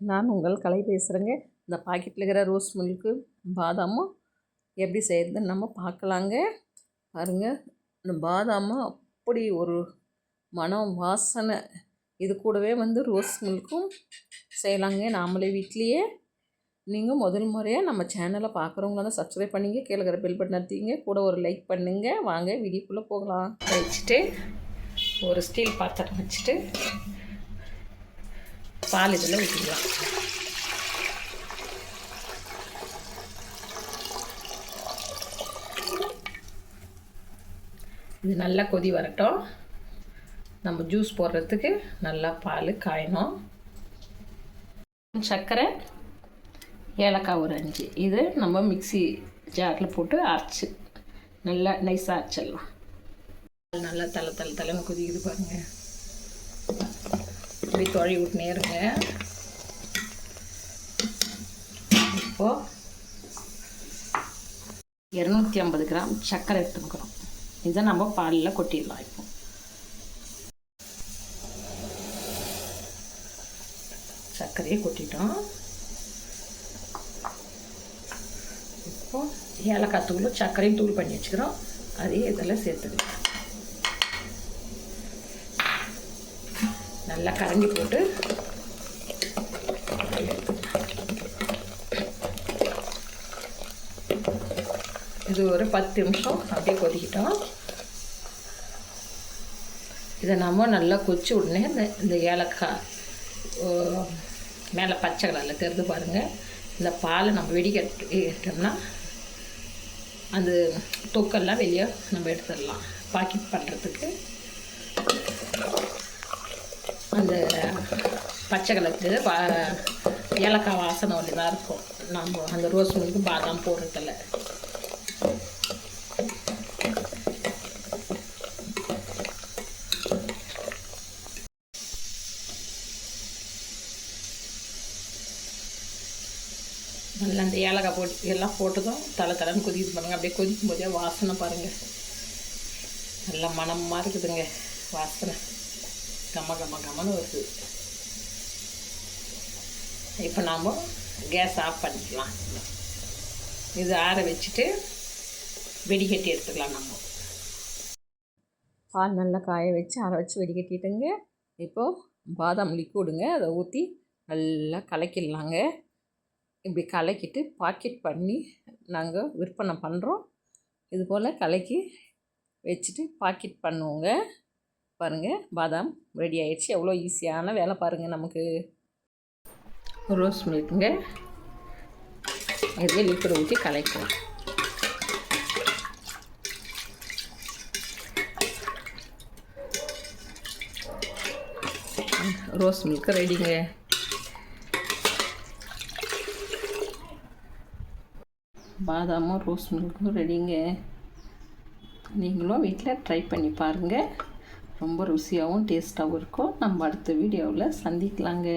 நான் உங்கள் கலை பேசுகிறேங்க இந்த பாக்கெட்டில் இருக்கிற ரோஸ் மில்க்கு பாதாமும் எப்படி செய்கிறதுன்னு நம்ம பார்க்கலாங்க. பாருங்கள் இந்த பாதாமும் அப்படி ஒரு மனம் வாசனை. இது கூடவே வந்து ரோஸ் மில்க்கும் செய்யலாங்க. நாமளே வீட்லேயே. நீங்கள் முதல் முறையாக நம்ம சேனலை பார்க்குறவங்க தான் சப்ஸ்கிரைப் பண்ணிங்க கீழே இருக்கிற பெல் பட்டன் அழுத்திங்க கூட ஒரு லைக் பண்ணுங்கள் வாங்க வீடியோக்குள்ளே போகலாம். வச்சுட்டு ஒரு ஸ்டீல் பாத்திரம் வச்சுட்டு பால் இதில் ஊற்றிக்கலாம். இது நல்லா கொதி வரட்டும். நம்ம ஜூஸ் போடுறதுக்கு நல்லா பால் காயணும். சர்க்கரை ஏலக்காய் ஒரு அஞ்சு. இது நம்ம மிக்ஸி ஜாரில் போட்டு அரைச்சி நல்லா நைஸாக அரைச்சிடலாம். நல்லா தலை தலை தலைன்னு கொதிக்குது பாருங்கள் இப்படி தொழி விட்டுனே இருங்க இப்போது இரநூத்தி ஐம்பது கிராம் சர்க்கரை எடுத்துக்கிறோம் இதை நம்ம பாலில் கொட்டிடலாம் இப்போ. சர்க்கரையை கொட்டிட்டோம். இப்போ ஏலக்காய் தூள் சர்க்கரையும் தூள் பண்ணி வச்சுக்கிறோம். அதையும் இதில் சேர்த்துக்கலாம். நல்லா கரண்டி போட்டு இது ஒரு பத்து நிமிஷம் அப்படியே கொதிக்கிட்டோம். இதை நம்ம நல்லா கொச்சி உடனே இந்த இந்த ஏலக்காய் மேலே பச்சை கலரில் தெரிந்து பாருங்கள் இந்த பாலை நம்ம வெடிக்கட்டோம்னா அந்த தொக்கெல்லாம் வெளியே நம்ம எடுத்துடலாம். பாக்கெட் பண்ணுறதுக்கு அந்த பச்சை கலக்கு பா ஏலக்காய் வாசனை ஒன்று தான் இருக்கும். நம்ம அந்த ரோஸ் மில்க்கு பாதாம் போடுறதில்ல நல்லா அந்த ஏலக்காய் போட்டு எல்லாம் போட்டதும் தலை தலைன்னு கொதிக்க பாருங்கள் அப்படியே கொதிக்கும் போதே வாசனை பாருங்கள் நல்லா மனமாக இருக்குதுங்க வாசனை. கம்ம கம்ம கம்மன்னு வருது. இப்போ நாம் கேஸ் ஆஃப் பண்ணிக்கலாம். இது ஆற வச்சுட்டு வெடிகட்டி எடுத்துக்கலாம் நம்ம. பால் நல்லா காய வச்சு ஆற வச்சு வெடிகட்டிட்டுங்க. இப்போது பாதாம் லிக்விடுங்க அதை ஊற்றி நல்லா கலக்கிடலாங்க. இப்படி கலக்கிட்டு பாக்கெட் பண்ணி நாங்கள் விற்பனை பண்ணுறோம் இது போல் கலக்கி வச்சுட்டு பாக்கெட் பண்ணுவோங்க. பாருங்கள் பாதாம் ரெடி ஆகிடுச்சு எவ்வளோ ஈஸியான வேலை பாருங்கள் நமக்கு. ரோஸ் மில்க்குங்க இதே லிக்விட் ஊற்றி கலைக்கலாம். ரோஸ் மில்க் ரெடிங்க பாதாமும் ரோஸ் மில்க்கும் ரெடிங்க நீங்களும் வீட்டில் ட்ரை பண்ணி பாருங்கள் ரொம்ப ருசியாகவும் டேஸ்ட்டாகவும் இருக்கும். நம்ம அடுத்த வீடியோவில் சந்திக்கலாங்க.